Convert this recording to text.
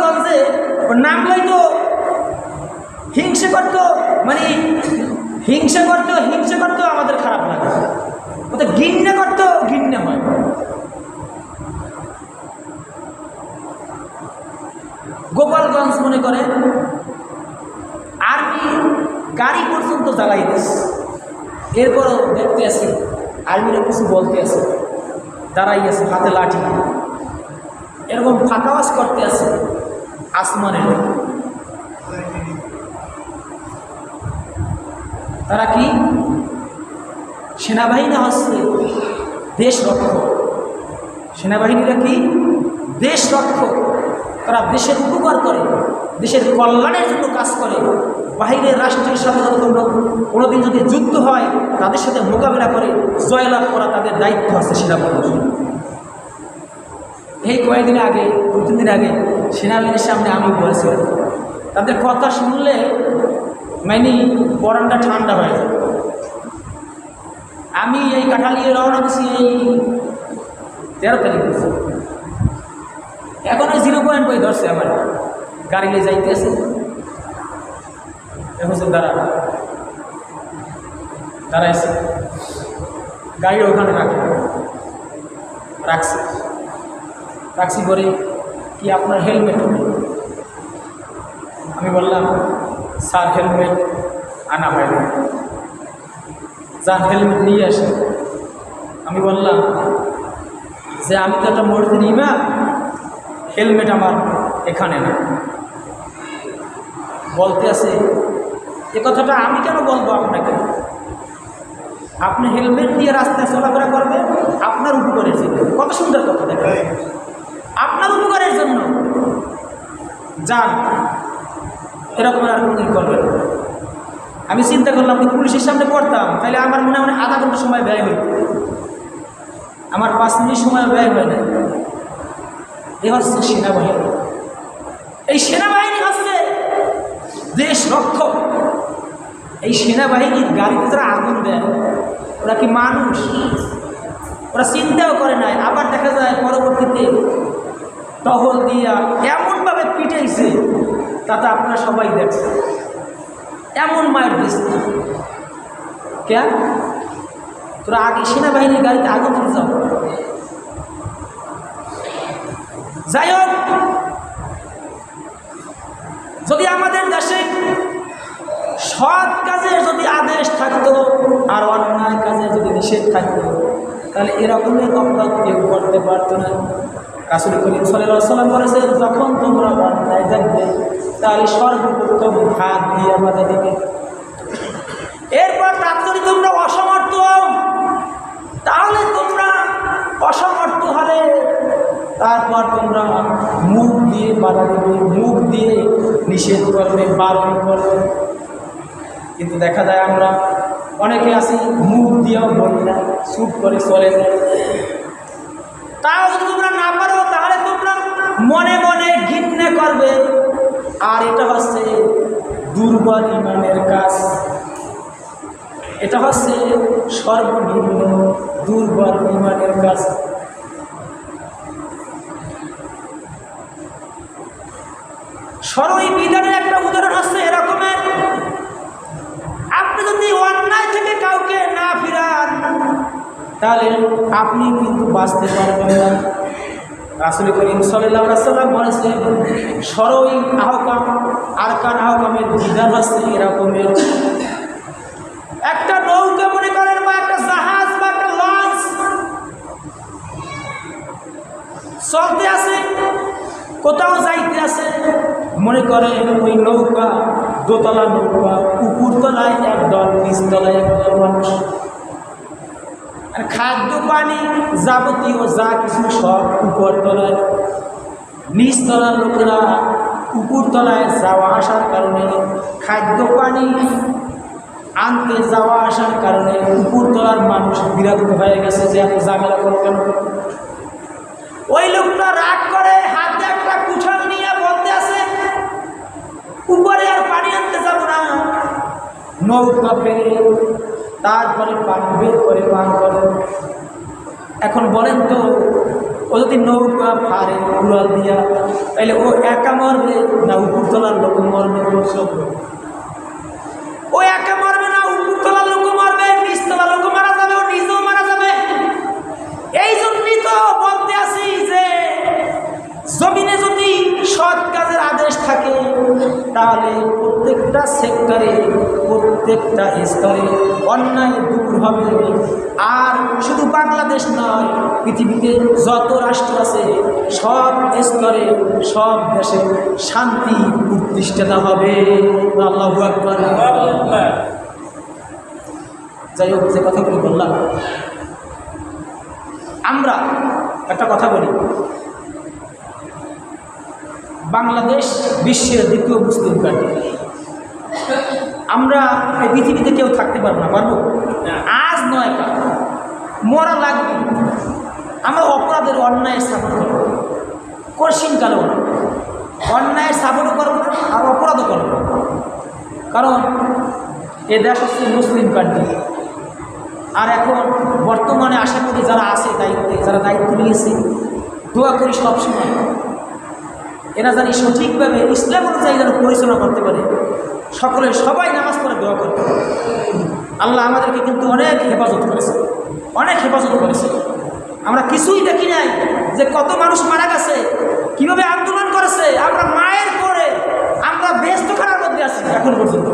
গোপালগঞ্জে ওর নামলাই তো হিংসে করতো মানে হিংসা করতো হিংসা করতো আমাদের খারাপ লাগে। ও তো ঘিন্নে করতো ঘিন্নে হয়। গোপালগঞ্জ মনে করে, আর্মি গাড়ি পর্যন্ত জ্বালাই দিস। এরপরও দেখতে আসি, আর্মিরা কিছু বলতে আছে দাঁড়াই আছে, হাতে লাঠি। এরকম ফাঁকাওয়াজ করতে আছে আসমানের তারা কি? সেনাবাহিনী হচ্ছে দেশ রক্ষক। সেনাবাহিনীরা কি? দেশ রক্ষক। তারা দেশের উপকার করে, দেশের কল্যাণের জন্য কাজ করে। বাহিরের রাষ্ট্রের সাথে কোনোদিন যদি যুদ্ধ হয়, তাদের সাথে মোকাবিলা করে, জয়লাভ করা তাদের দায়িত্ব আছে সেনাবাহিনীর এই কয়েকদিন আগে, দু, তিন দিন আগে সেনাবাহিনীর সামনে আমি বলেছিলাম তাদের কথা শুনলে মানে বরণটা ঠান্ডা হয়ে যায়। আমি এই কাঠালিয়ে রওনা দিছি এই তেরো তারিখ। দিছি এখন ওই জিরো পয়েন্ট বই ধরছে আমার। গাড়ি নিয়ে যাইতে আছে এখন দাঁড়া দাঁড়াইছে। গাড়ি ওখানে রাখে। রাখছে। রাখছি করে কি আপনার হেলমেট আমি বললাম, স্যার হেলমেট আনা হয় না যান হেলমেট নিয়ে আসে? আমি বললাম, যে আমি তো একটা মসজিদ ইমাম হেলমেট আমার এখানে না। বলতে আছে, এ কথাটা আমি কেন বলব আপনাকে? আপনি হেলমেট দিয়ে রাস্তায় চলাফেরা করবেন, আপনার জন্য কত সুন্দর কথা দেখেন। উপকারের জন্য। যান। এরকম আর কোনোদিন করবেন আমি চিন্তা করলাম যে পুলিশের সামনে পড়তাম, তাহলে আমার মনে হয় আধা ঘণ্টা সময় ব্যয় হইত। আমার পাঁচ মিনিট সময় ব্যয় হয় না এ হচ্ছে সেনাবাহিনী। এই সেনাবাহিনী হচ্ছে দেশ রক্ষক। এই সেনাবাহিনীর গাড়িতে যারা আগুন দেয়, ওরা কি মানুষ? ওরা চিন্তাও করে নাই। আবার দেখা যায় পরবর্তীতে টহল দিয়া এমনভাবে পিটাইছে তাতে আপনারা সবাই দেখছে এমন মায়ের দিচ্ছে কেন তোরা আগে সেনাবাহিনীর গাড়িতে আগুন দিতে যাও। যাই হোক, যদি আমাদের দেশে সৎ কাজে যদি আদেশ থাকতো আর অন্যায় কাজে যদি নিষেধ থাকতো, তাহলে এরকমের অপরাধ কেউ করতে পারতো না। রাসুল করিম সাল্লাম বলেছে যখন তোমরা অন্যায় দেখবে তাহলে সর্বপ্রথম হাত দিয়ে বাধা দিবে এরপর তার যদি তোমরা অসমর্থ হও, তাহলে তোমরা অসমর্থ হলে তারপর তোমরা মুখ দিয়ে বাধা দেবে মুখ দিয়ে নিষেধ করবে বারণ করবে। কিন্তু দেখা যায় আমরা অনেকে আছি মুখ দিয়েও বলি না চুপ করে চলে যায়। তাও যদি তোমরা না পারো, তাহলে তোমরা মনে মনে ঘৃণা করবে। আর এটা হচ্ছে দুর্বল ইমানের কাজ। এটা হচ্ছে সর্বনিম্ন দুর্বল ইমানের কাজ। সরই বিধানের একটা উদাহরণ হচ্ছে এরকমের আপনি যদি অন্যায় থেকে কাউকে না ফিরান তাহলে আপনি কিন্তু বাঁচতে পারবেন না। রাসুল করিম সাল্লাহ সাল্লাম বলেছেন সরই আহকাম, আরকান আহকামের বিধান হচ্ছে এরকমের একটা নৌকা মনে করেন বা একটা জাহাজ বা একটা লঞ্চ। চলতে আছে, কোথাও যাইতে আছে, মনে করে ওই নৌকা দোতলা নৌকা উপরতলায় একদল নিচতলায় একদল মানুষ। আর খাদ্য পানি যাবতীয় যা কিছু সব উপর উপরতলায় নিচতলার লোকেরা উপরতলায় যাওয়া আসার কারণে, খাদ্য পানি আনতে যাওয়া আসার কারণে উপরতলার মানুষ বিরক্ত হয়ে গেছে যে এত ঝামেলা করো কেন? ওই লোকটা রাগ করে, হাতে একটা কুঠাল নিয়ে বলতে আছে, উপরে আর পানি আনতে যাব না। নৌকা ফেরে তারপরে পানি বের করে পান করে এখন বলেন তো, ও যদি নৌকা ফারে উড়াল দিয়া তাহলে ও একা মরবে না উপরতলার লোক মরবে সব প্রত্যেকটা স্তরে অন্যায় দূর হবে। আর শুধু বাংলাদেশ নয়, পৃথিবীতে যত রাষ্ট্র আছে, সব স্তরে, সব দেশে শান্তি প্রতিষ্ঠাতা হবে। আল্লাহ আকবার। যাই হোক, যে কথাগুলো বললাম। আমরা একটা কথা বলি। বাংলাদেশ বিশ্বের দ্বিতীয় মুসলিম কান্ট্রি আমরা এই পৃথিবীতে কেউ থাকতে পারব না পারব? আজ নয় কাল। মরা লাগবে। আমরা অপরাধের অন্যায়ের সাপোর্ট করব। কঠিন কালেও না অন্যায়ের সাপোর্টও করব না আর অপরাধও করব। কারণ এ দেশ হচ্ছে মুসলিম কান্ট্রি আর এখন বর্তমানে আশা করি যারা আছে দায়িত্বে যারা দায়িত্ব নিয়েছে দোয়া করি সবসময়। এরা জানি সঠিকভাবে ইসলাম অনুযায়ী যেন পরিচালনা করতে পারে। সকলে সবাই নামাজ পড়ে দোয়া করে। আল্লাহ আমাদেরকে কিন্তু অনেক হেফাজত করেছে। অনেক হেফাজত করেছে। আমরা কিছুই দেখি নাই যে কত মানুষ মারা গেছে, কীভাবে আন্দোলন করেছে, আমরা মায়ের পরে আমরা ব্যস্ত করার মধ্যে আছি এখন পর্যন্ত।